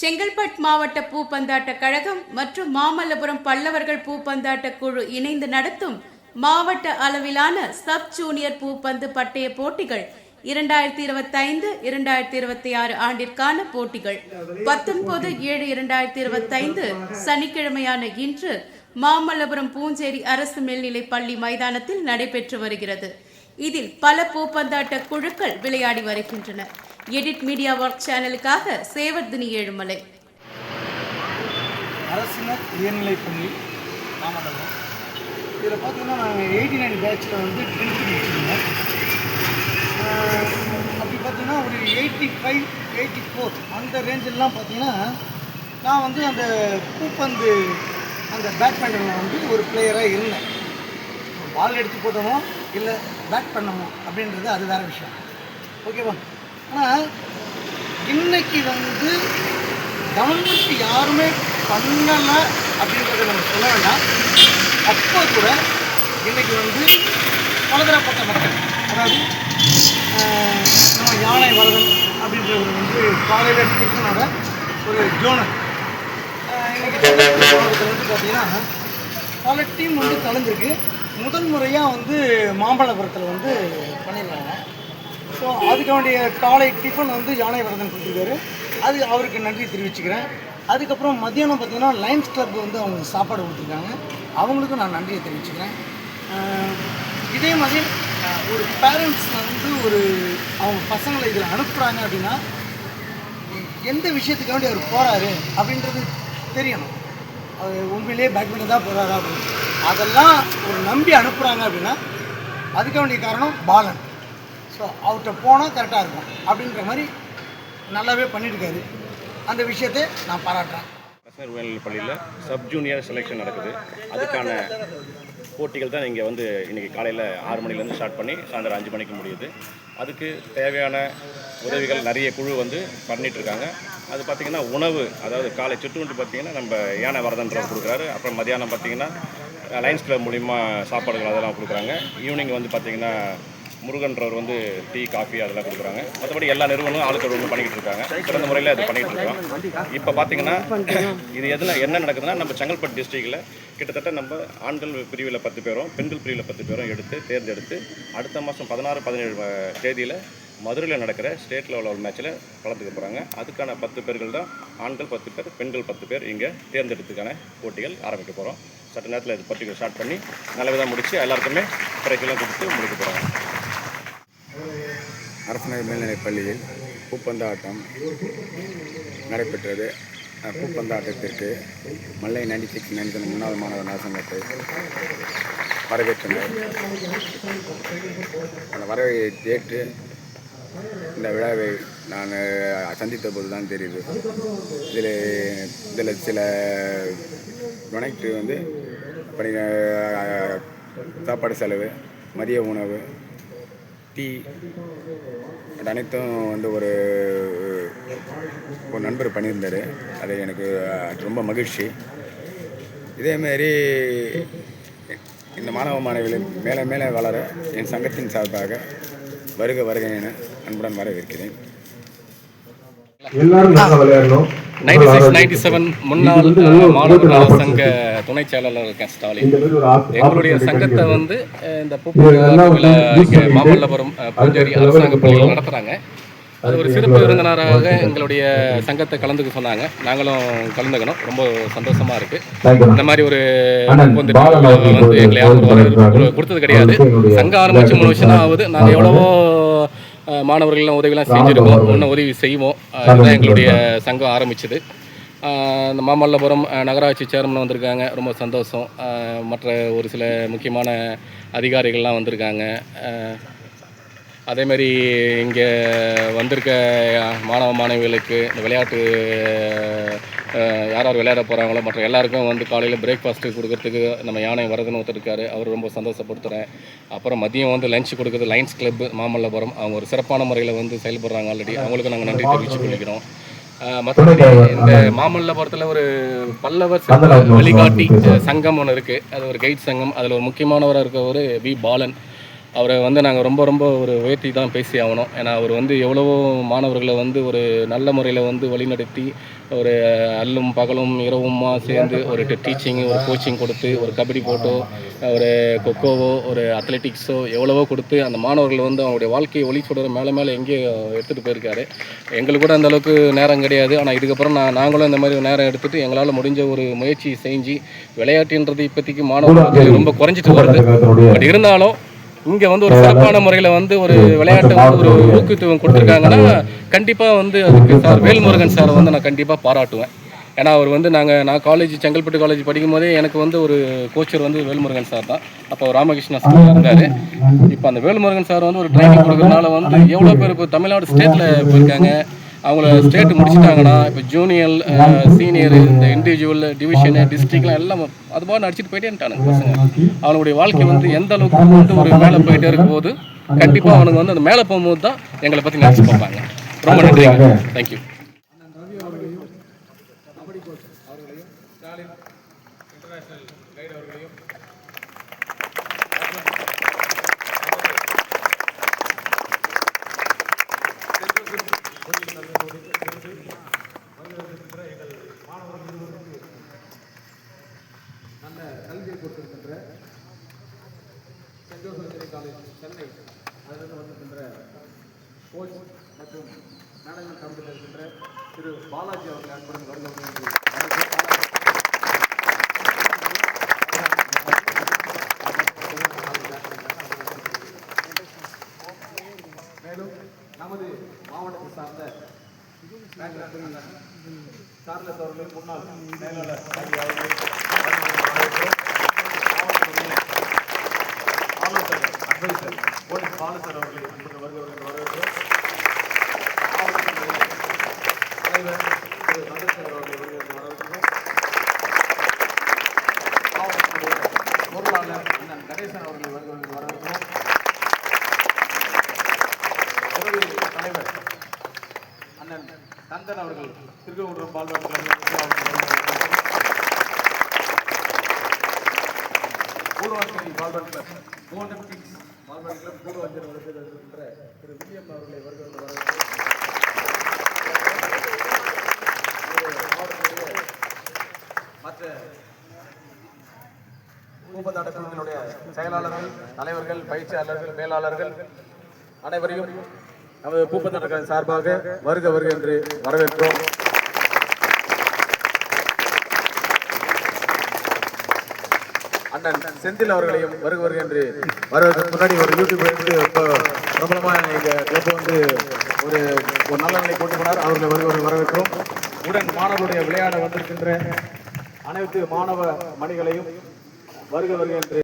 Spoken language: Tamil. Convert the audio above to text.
செங்கல்பட் மாவட்ட பூப்பந்தாட்ட கழகம் மற்றும் மாமல்லபுரம் பல்லவர்கள் பூப்பந்தாட்ட குழு இணைந்து நடத்தும் மாவட்ட அளவிலான சப் ஜூனியர் பூப்பந்து பட்டய போட்டிகள் இரண்டாயிரத்தி இருபத்தைந்து இரண்டாயிரத்தி இருபத்தி ஆறு ஆண்டிற்கான போட்டிகள். பத்தொன்பது ஏழு இரண்டாயிரத்தி இருபத்தைந்து சனிக்கிழமையான இன்று மாமல்லபுரம் பூஞ்சேரி அரசு மேல்நிலை பள்ளி மைதானத்தில் நடைபெற்று வருகிறது. இதில் பல பூப்பந்தாட்ட குழுக்கள் விளையாடி வருகின்றன. எடிட் மீடியா ஒர்க் சேனலுக்காக சேவர்தினி ஏழுமலை. அரசினர் உயர்நிலைப் பள்ளி மாமல்லபுரம் இதில் பார்த்தீங்கன்னா நாங்கள் எயிட்டி நைன் பேட்சில் வந்து டென்த்து முடிச்சிருந்தோம் அப்படி பார்த்தீங்கன்னா ஒரு எயிட்டி ஃபைவ் எயிட்டி ஃபோர் அந்த ரேஞ்செல்லாம் பார்த்தீங்கன்னா நான் வந்து அந்த பூப்பந்து அந்த பேட்மிண்டனில் வந்து ஒரு பிளேயராக இருந்தேன். பால் எடுத்து போட்டோமோ இல்லை பேட் பண்ணமோ அப்படின்றது அது வேறு விஷயம். ஓகேவா ஆனால் இன்னைக்கு வந்து கவர்மெண்ட் யாருமே பண்ணலை அப்படின்றத நம்ம சொல்ல வேண்டாம். அப்போ கூட இன்னைக்கு வந்து பலதரப்பட்ட மக்கள் அதாவது நம்ம யானை வரதன் அப்படின்றவர் வந்து காலையில் டிஃபனோட ஒரு ஜோனர் இன்னைக்கு வந்து பல டீம் வந்து கலந்துருக்கு. முதல் முறையாக வந்து மாம்பழபுரத்தில் வந்து பண்ணியிருக்காங்க. ஸோ அதுக்கு வேண்டிய காலை டிஃபன் வந்து யானை வரதன் கொடுத்துருக்காரு. அது அவருக்கு நன்றி தெரிவிச்சுக்கிறேன். அதுக்கப்புறம் மத்தியானம் பார்த்தீங்கன்னா லைன்ஸ் கிளப் வந்து அவங்க சாப்பாடு கொடுத்துருக்காங்க. அவங்களுக்கும் நான் நன்றியை தெரிவிச்சுக்கிறேன். இதே மாதிரி ஒரு பேரண்ட்ஸ் வந்து ஒரு அவங்க பசங்களை இதில் அனுப்புகிறாங்க அப்படின்னா எந்த விஷயத்துக்கு வேண்டி அவர் போகிறாரு அப்படின்றது தெரியணும். அவர் உண்மையிலேயே பேட்மிண்டன் தான் போகிறாரா அப்படின்னு. அதெல்லாம் ஒரு நம்பி அனுப்புகிறாங்க அப்படின்னா அதுக்கு வேண்டிய காரணம் பாலன். ஸோ அவர்கிட்ட போனால் கரெக்டாக இருக்கும். அப்படின்ற மாதிரி நல்லாவே பண்ணியிருக்காரு. அந்த விஷயத்தை நான் பாராட்டுறேன். அரசினர் உயர்நிலை பள்ளியில் சப் ஜூனியர் செலெக்ஷன் நடக்குது. அதுக்கான போட்டிகள் தான் இங்கே வந்து இன்றைக்கி காலையில் ஆறு மணிலேருந்து ஸ்டார்ட் பண்ணி சாயந்தரம் அஞ்சு மணிக்கு முடியுது. அதுக்கு தேவையான உதவிகள் நிறைய குழு வந்து பண்ணிகிட்ருக்காங்க அது பார்த்திங்கன்னா உணவு அதாவது காலை சுற்றுவண்டி பார்த்திங்கன்னா நம்ம யானை வரதன்றவர் கொடுக்குறாரு. அப்புறம் மதியானம் பார்த்திங்கன்னா லைன்ஸ் கிளப் மூலிமா சாப்பாடுகள் அதெல்லாம் கொடுக்குறாங்க. ஈவினிங் வந்து பார்த்திங்கன்னா முருகன்றவர் வந்து டீ காஃபி அதெல்லாம் கொடுக்குறாங்க. மற்றபடி எல்லா நிறுவனமும் ஆளுக்கள் வந்து பண்ணிக்கிட்டு இருக்காங்க. சிறந்த முறையில் அது பண்ணிகிட்டு இருக்கோம். இப்போ பார்த்தீங்கன்னா இது எதில் என்ன நடக்குதுன்னா நம்ம செங்கல்பட்டு டிஸ்ட்ரிக்டில் கிட்டத்தட்ட நம்ம ஆண்கள் பிரிவில் பத்து பேரும் பெண்கள் பிரிவில் பத்து பேரும் எடுத்து தேர்ந்தெடுத்து அடுத்த மாதம் பதினாறு பதினேழு தேதியில் மதுரையில் நடக்கிற ஸ்டேட் லெவல் மேட்ச்சில் கலந்துக்க போகிறாங்க அதுக்கான பத்து பேர்கள் தான் ஆண்கள் பத்து பேர் பெண்கள் பத்து பேர் இங்கே தேர்ந்தெடுத்துக்கான போட்டிகள் ஆரம்பிக்க போகிறோம் சட்ட நேரத்தில் இது பட்டிகள் ஸ்டார்ட் பண்ணி நல்லவிதமாக முடித்து எல்லாருக்குமே பிரைக்கெல்லாம் கொடுத்து முடிக்க போகிறாங்க அரசனர் மேல்நிலைப் பள்ளியில் பூப்பந்தாட்டம் நடைபெற்றது. பூப்பந்தாட்டத்திற்கு மல்லை நைன்டி சிக்ஸ் முன்னாள் மாணவர் நரசங்கத்தை வரவேற்றனர். அந்த வரவை ஏற்று இந்த விழாவை நான் சந்தித்த போது தான் தெரியுது. இதில் இதில் சில டொனேட் வந்து பணி சாப்பாடு செலவு மதிய உணவு டீ அது அனைத்தும் வந்து ஒரு ஒரு நண்பர் பண்ணியிருந்தார். அது எனக்கு ரொம்ப மகிழ்ச்சி. இதேமாரி இந்த மாணவ மாணவிகள் மேலே மேலே வளர என் சங்கத்தின் சார்பாக வருக வருக என அன்புடன் வரவேற்கிறேன். எல்லாரும் நல்லா விளையாடணும். நைன்டி சிக்ஸ் நைன்டி செவன் முன்னாள் மாணவர் நல சங்க துணை செயலாளர் இருக்கேன் ஸ்டாலின். எங்களுடைய சங்கத்தை. வந்து இந்த யூஸ் மாமல்லபுரம் அதுக்கு அரசாங்க. நடத்துகிறாங்க அது ஒரு சிறப்பு விருந்தினராக எங்களுடைய சங்கத்தை கலந்துக்க சொன்னாங்க. நாங்களும் கலந்துக்கணும். ரொம்ப சந்தோஷமா இருக்கு. இந்த மாதிரி ஒரு வந்து எங்களை. கொடுத்தது கிடையாது. சங்கம் ஆரம்பிச்சு மூணு வருஷம் ஆகுது நாங்கள் எவ்வளவோ மாணவர்கள்லாம் உதவிலாம் செஞ்சுருக்கோம். இன்னும் உதவி செய்வோம். இதுதான் எங்களுடைய சங்கம் ஆரம்பிச்சது. இந்த மாமல்லபுரம் நகராட்சி சேர்மன் வந்திருக்காங்க. ரொம்ப சந்தோஷம். மற்ற ஒரு சில முக்கியமான அதிகாரிகள்லாம் வந்திருக்காங்க. அதேமாரி இங்கே வந்திருக்க மாணவ மாணவிகளுக்கு இந்த விளையாட்டு யார் யார் விளையாட போகிறாங்களோ மற்ற எல்லாருக்கும் வந்து காலையில் பிரேக்ஃபாஸ்ட்டு கொடுக்கறதுக்கு நம்ம யானை வரதுன்னு ஒருத்தர் இருக்காரு. அவர் ரொம்ப சந்தோஷப்படுத்துகிறேன் அப்புறம் மதியம் வந்து லஞ்ச் கொடுக்குறது லைன்ஸ் கிளப் மாமல்லபுரம். அவங்க ஒரு சிறப்பான முறையில் வந்து செயல்படுறாங்க ஆல்ரெடி அவங்களுக்கு நாங்கள் நன்றி தெரிவித்துக் கொள்கிறோம். மற்றபடி இந்த மாமல்லபுரத்தில் ஒரு பல்லவர் வழிகாட்டி சங்கம் ஒன்று இருக்குது அது ஒரு கைட் சங்கம். அதில் ஒரு முக்கியமானவராக இருக்கவர் வி பாலன். அவரை வந்து நாங்கள் ரொம்ப ரொம்ப ஒரு உயர்த்தி தான் பேசி ஆகணும். ஏன்னா அவர் வந்து எவ்வளவோ மாணவர்களை வந்து ஒரு நல்ல முறையில் வந்து வழிநடத்தி ஒரு அல்லும் பகலும் இரவுமா சேர்ந்து ஒரு டீச்சிங் ஒரு கோச்சிங் கொடுத்து ஒரு கபடி போட்டோ ஒரு கொக்கோவோ ஒரு அத்லெட்டிக்ஸோ எவ்வளவோ கொடுத்து அந்த மாணவர்கள் வந்து அவங்களுடைய வாழ்க்கையை ஒளி சுடர மேலே மேலே எங்கேயோ எடுத்துகிட்டு போயிருக்காரு. எங்களுக்கு கூட அந்த அளவுக்கு நேரம் கிடையாது. ஆனால் இதுக்கப்புறம் நான் நாங்களும் இந்த மாதிரி நேரம் எடுத்துகிட்டு எங்களால் முடிஞ்ச ஒரு முயற்சி செஞ்சு விளையாட்டுன்றது இப்போதைக்கு மாணவர்களுக்கு ரொம்ப குறைஞ்சிட்டு வருது. பட் இருந்தாலும் இங்கே வந்து ஒரு சிறப்பான முறையில் வந்து ஒரு விளையாட்டை வந்து ஒரு ஊக்குவித்துவம் கொடுத்துருக்காங்கன்னா கண்டிப்பாக வந்து அதுக்கு சார் வேல்முருகன் சாரை வந்து நான் கண்டிப்பாக பாராட்டுவேன். ஏன்னா அவர் வந்து நாங்கள் நான் காலேஜ் செங்கல்பட்டு காலேஜ் படிக்கும் போதே எனக்கு வந்து ஒரு கோச்சர் வந்து வேல்முருகன் சார் தான். அப்போ ராமகிருஷ்ணா சார் இருந்தார். இப்போ அந்த வேல்முருகன் சார் வந்து ஒரு ட்ரைனிங் கொடுக்கறதுனால வந்து எவ்வளோ பேர் இப்போ தமிழ்நாடு ஸ்டேட்டில் போயிருக்காங்க. அவங்கள ஸ்டேட் முடிச்சிட்டாங்கன்னா இப்போ ஜூனியர் சீனியர் இந்த இண்டிவிஜுவல் டிவிஷனு டிஸ்ட்ரிக்ட்லாம் எல்லாம் அது மாதிரி நடிச்சிட்டு போயிட்டேன்ட்டானுங்க பசங்க. அவனுடைய வாழ்க்கை வந்து எந்த அளவுக்கு வந்து ஒரு மேலே போயிட்டே இருக்கும்போது கண்டிப்பாக அவனுங்க வந்து அந்த மேலே போகும்போது தான் எங்களை பற்றி நினச்சி பார்ப்பாங்க. ரொம்ப நன்றிங்க. தேங்க்யூ நல்ல கல்வியை கொடுத்திருக்கின்ற சென்ட் ஜோசப் காலேஜ் சென்னை அதிலிருந்து வந்திருக்கின்ற கோச் மற்றும் மேனேஜ்மெண்ட் கமிட்டியில் இருக்கின்ற திரு பாலாஜி அவர்கள் அன்புடன் வருகிறோம் என்று மேலும் நமது மாவட்டத்தை சார்ந்த சார்லஸ் அவர்கள் முன்னாள் மேலாளர் ஆகிய ஆலோசகர் அட்வைசர் போலீஸ் பாலசர் அவர்களை அன்புடன் வருகிறவர்கள் வரவேற்கிறோம். தலைவர் திரு நந்தசேகர் அவர்களை வருகிறவர்கள் வரவேற்கிறோம் பொருளாளர் அண்ணன் கணேசன் அவர்களை வருகிறவர்கள் வரவேற்கிறோம் தலைவர் நந்தன் அவர்கள் திருக்கவுன்றம் Balwadi Poorvanjali Balwadi club golden kings Balwadi club Poorvanjali வருகையில் இருக்கின்ற திரு வில்லியம் அவர்களை வருகிறது மற்ற பூப்பந்தாட்ட குழுவினுடைய செயலாளர்கள் தலைவர்கள் பயிற்சியாளர்கள் மேலாளர்கள் அனைவரையும் நமது பூப்பந்தாட்ட சார்பாக வருக வருக என்று வரவேற்கிறோம். அண்ணன் செந்தில் அவர்களையும் வருக வருக என்று வரவேற்க முன்னாடி ஒரு யூடியூப் வந்து இப்போ பிரபலமாக எங்கள் கிளப் வந்து ஒரு ஒரு நல்ல நிலை கொண்டு போனார். அவர்களை வருக வருக வரவேற்கிறோம். உடன் மாணவருடைய விளையாட வந்திருக்கின்ற அனைத்து மாணவ மணிகளையும் வருக வருக என்று